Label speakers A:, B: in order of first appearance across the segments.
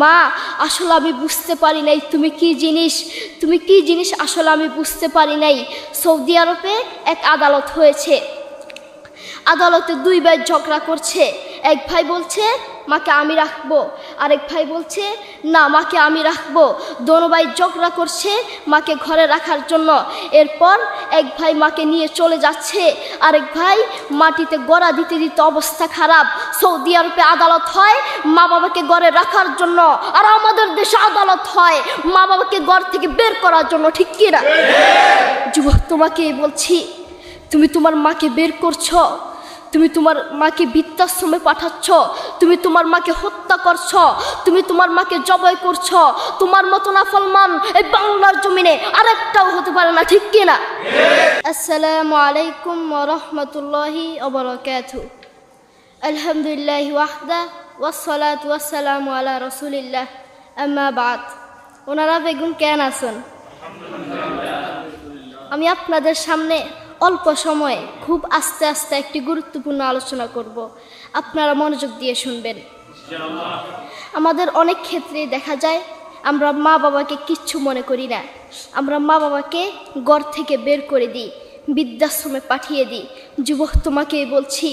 A: মা, আসলে আমি বুঝতে পারি নাই তুমি কি জিনিস, তুমি কি জিনিস আসলে আমি বুঝতে পারি নাই। সৌদি আরবে এক আদালত হয়েছে। আদালতে দুই ভাই ঝগড়া করছে। এক ভাই বলছে, মাকে আমি রাখব। আরেক ভাই বলছে, না, মাকে আমি রাখব। দোনো ভাই ঝগড়া করছে মাকে ঘরে রাখার জন্য। এরপর এক ভাই মাকে নিয়ে চলে যাচ্ছে। আরেক ভাই মাটিতে গড়া দিতে দিতে অবস্থা খারাপ। সৌদি আরবে আদালত হয় মা বাবাকে ঘরে রাখার জন্য, আর আমাদের দেশে আদালত হয় মা বাবাকে ঘর থেকে বের করার জন্য, ঠিক কিনা? যুবক, তোমাকেই বলছি, তুমি তোমার মাকে বের করছ। তুমি তোমার মাকে বৃদ্ধাশ্রমে পাঠাচ্ছ, তুমি তোমার মাকে হত্যা করছ, তুমি তোমার মাকে জবাই করছ, তোমার মতো না ফলমান এই বাংলার জমিনে আরেকটাও হতে পারে না, ঠিক কি না আসসালামু আলাইকুম রহমতুল্লাহি অবরকাতু আলহামদুলিল্লাহ ওয়াহদা ওয়াসসালাত ওয়াসসালামু আলা রসুলিল্লাহ। আম্মা বাদ। ওনারা বেগুন কেন আছেন? আমি আপনাদের সামনে অল্প সময়ে খুব আস্তে আস্তে একটি গুরুত্বপূর্ণ আলোচনা করব। আপনারা মনোযোগ দিয়ে শুনবেন। আমাদের অনেক ক্ষেত্রেই দেখা যায়, আমরা মা বাবাকে কিচ্ছু মনে করি না। আমরা মা বাবাকে ঘর থেকে বের করে দিই, বৃদ্ধাশ্রমে পাঠিয়ে দিই। যুবক, তোমাকেই বলছি,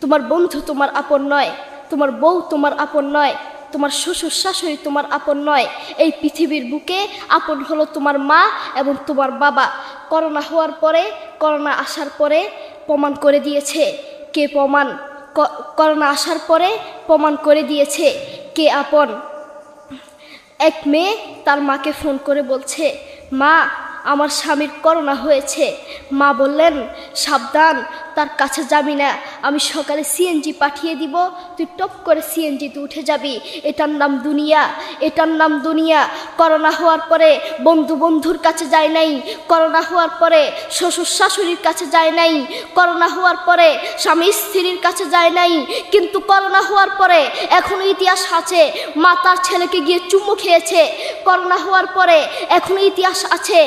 A: তোমার বন্ধু তোমার আপন নয়, তোমার বউ তোমার আপন নয় তোমার শ্বশুর শাশুড়ি তোমার আপন নয়। এই পৃথিবীর বুকে আপন হলো তোমার মা এবং তোমার বাবা। করোনা হওয়ার পরে, করোনা আসার পরে প্রমাণ করে দিয়েছে। কে প্রমাণ? করোনা আসার পরে প্রমাণ করে দিয়েছে কে আপন। এক মেয়ে তার মাকে ফোন করে বলছে, মা, আমার স্বামীর করোনা হয়েছে। মা বললেন, সাবধান, তার কাছে যাবি না। আমি সকালে সিএনজি পাঠিয়ে দিব, তুই টপ করে সিএনজিতে উঠে যাবি। এটার নাম দুনিয়া, এটার নাম দুনিয়া। করোনা হওয়ার পরে বন্ধু বন্ধুর কাছে যায় নাই, করোনা হওয়ার পরে শ্বশুর শাশুড়ির কাছে যায় নাই, করোনা হওয়ার পরে স্বামী স্ত্রীর কাছে যায় নাই, কিন্তু করোনা হওয়ার পরে এখনও ইতিহাস আছে, মা তার ছেলেকে গিয়ে চুমু খেয়েছে। করোনা হওয়ার পরে এখনও ইতিহাস আছে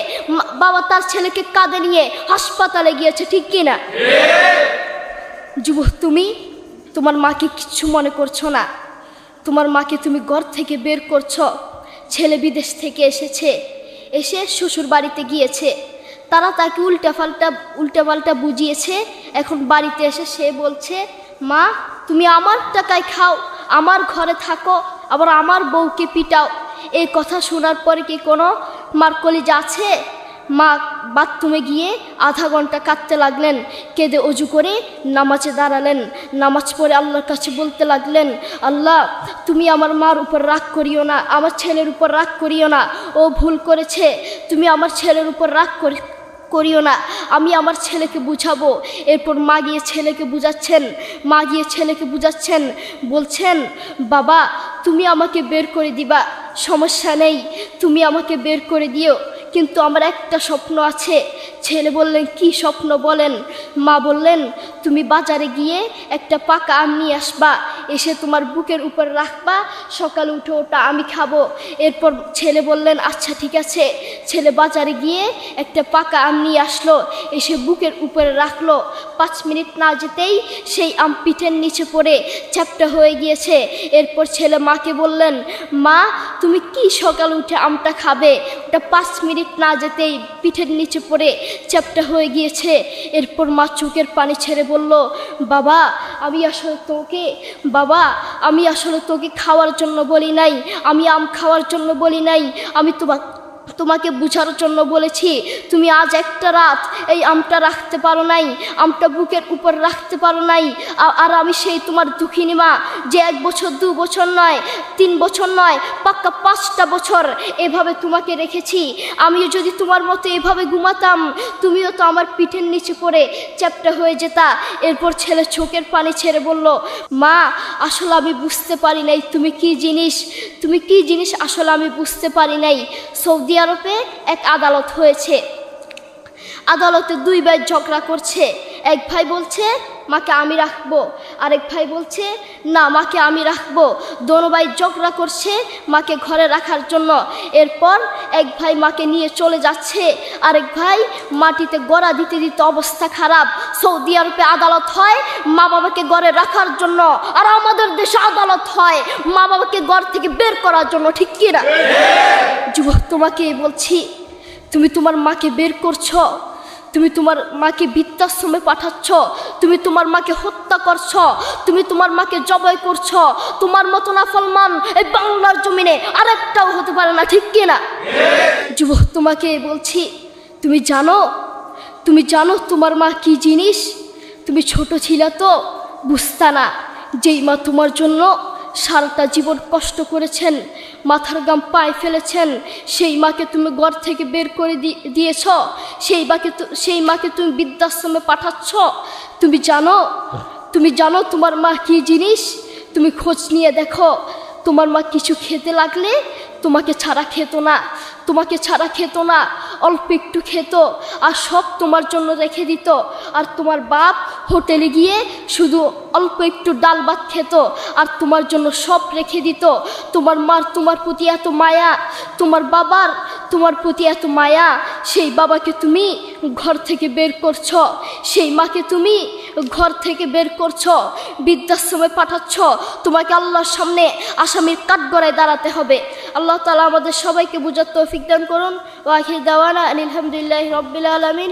A: বাবা তার ছেলেকে কাঁধে নিয়ে হাসপাতালে গিয়েছে, ঠিক কি না যুবক, তুমি তোমার মাকে কিচ্ছু মনে করছ না? তোমার মাকে তুমি ঘর থেকে বের করছ। ছেলে বিদেশ থেকে এসেছে, এসে শ্বশুর বাড়িতে গিয়েছে। তারা তাকে উল্টাপাল্টা উল্টাপাল্টা বুঝিয়েছে। এখন বাড়িতে এসে সে বলছে, মা, তুমি আমার টাকায় খাও, আমার ঘরে থাকো, আবার আমার বউকে পিটাও। এই কথা শোনার পরে কি কোনো মার কলিজা আছে? মা বাথরুমে গিয়ে আধা ঘণ্টা কাঁদতে লাগলেন, কেঁদে অজু করে নামাজে দাঁড়ালেন, নামাজ পড়ে আল্লাহর কাছে বলতে লাগলেন, আল্লাহ, তুমি আমার মার উপর রাগ করিও না, আমার ছেলের উপর রাগ করিও না, ও ভুল করেছে, তুমি আমার ছেলের উপর রাগ করি, করিও না, আমি আমার ছেলেকে বুঝাবো। এরপর মা গিয়ে ছেলেকে বুঝাচ্ছেন, মা গিয়ে ছেলেকে বুঝাচ্ছেন, বলছেন, বাবা, তুমি আমাকে বের করে দিবা, সমস্যা নেই, তুমি আমাকে বের করে দিও। কিন্তু আমার একটা স্বপ্ন আছে। ছেলে বললেন, কি স্বপ্ন বলেন? মা বললেন, তুমি বাজারে গিয়ে একটা পাকা আম নিয়ে আসবা, এসে তোমার বুকের উপর রাখবা, সকালে উঠে ওটা আমি খাব। এরপর ছেলে বললেন আচ্ছা ঠিক আছে। ছেলে বাজারে গিয়ে একটা পাকা আম নিয়ে আসলো, এসে বুকের উপরে রাখল। পাঁচ মিনিট না যেতেই সেই আম পিঠের নিচে পড়ে, চ্যাপটা হয়ে গিয়েছে। এরপর ছেলে মাকে বললেন, মা, তুমি কি সকালে উঠে আমটা খাবে? ওটা পাঁচ মিনিট না যেতেই পিঠের নিচে পড়ে চ্যাপটা হয়ে গিয়েছে। এরপর মা চোখের পানি ছেড়ে বলল, বাবা, আমি আসলে তোকে, বাবা, আমি আসলে তোকে খাওয়ার জন্য বলি নাই, আমি আম খাওয়ার জন্য বলি নাই, আমি তোমার তোমাকে বুঝার জন্য বলেছি, তুমি আজ একটা রাত এই আমটা রাখতে পারো নাই, আমটা বুকের উপর রাখতে পারো নাই আর আমি সেই তোমার দুঃখিনী মা, যে এক বছর, দু বছর নয়, তিন বছর নয়, পাক্কা পাঁচটা বছর এভাবে তোমাকে রেখেছি। আমিও যদি তোমার মতো এভাবে ঘুমাতাম, তুমিও তো আমার পিঠের নিচে পড়ে চ্যাপটা হয়ে যেতা। এরপর ছেলে চোখের পানি ছেড়ে বলল, মা, আসলে আমি বুঝতে পারি নাই, তুমি কি জিনিস, তুমি কি জিনিস আসলে আমি বুঝতে পারি নাই? সৌদি আরবে এক আদালত হয়েছে। আদালতে দুই ঝগড়া করছে। এক ভাই বলছে, মাকে আমি রাখব। আরেক ভাই বলছে, না, মাকে আমি রাখব। দোনো ভাই ঝগড়া করছে মাকে ঘরে রাখার জন্য। এরপর এক ভাই মাকে নিয়ে চলে যাচ্ছে। আরেক ভাই মাটিতে গড়া দিতে দিতে অবস্থা খারাপ। সৌদি আরবে আদালত হয় মা বাবাকে ঘরে রাখার জন্য আর আমাদের দেশে আদালত হয় মা বাবাকে ঘর থেকে বের করার জন্য, ঠিক কিনা? যুবক তোমাকে বলছি, তুমি তোমার মাকে বের করছ। তুমি তোমার মাকে বৃদ্ধাশ্রমে পাঠাচ্ছ, তুমি তোমার মাকে হত্যা করছ, তুমি তোমার মাকে জবাই করছ, তোমার মতো না ফলমান এই বাংলার জমিনে আরেকটাও হতে পারে না, ঠিক কিনা? যুবক, তোমাকে বলছি, তুমি জানো তুমি জানো তোমার মা কি জিনিস? তুমি ছোট ছিলে তো, বুঝতা না। যেই মা তোমার জন্য সারাটা জীবন কষ্ট করেছেন, মাথার গাম পায়ে ফেলেছেন। সেই মাকে তুমি ঘর থেকে বের করে দিয়েছ, সেই মাকে সেই মাকে তুমি বৃদ্ধাশ্রমে পাঠাচ্ছ। তুমি জানো তুমি জানো তোমার মা কি জিনিস? তুমি খোঁজ নিয়ে দেখো, তোমার মা কিছু খেতে লাগলে তোমাকে ছাড়া খেত না, তোমাকে ছাড়া খেত না, অল্প একটু খেত, আর সব তোমার জন্য রেখে দিত। আর তোমার বাপ হোটেলে গিয়ে শুধু অল্প একটু ডাল ভাত খেত আর তোমার জন্য সব রেখে দিত। তোমার মার তোমার প্রতি এত মায়া, তোমার বাবার তোমার প্রতি এত মায়া, সেই বাবাকে তুমি ঘর থেকে বের করছ, সেই মাকে তুমি ঘর থেকে বের করছ, বৃদ্ধাশ্রমে পাঠাচ্ছ। তোমাকে আল্লাহর সামনে আসামির কাঠগড়ায় দাঁড়াতে হবে। আল্লাহ তালা আমাদের সবাইকে বুঝার তৌফিক দান করুন। ওয়াখির দাওয়ানা আলহামদুলিল্লাহ রব্বিল আলমিন।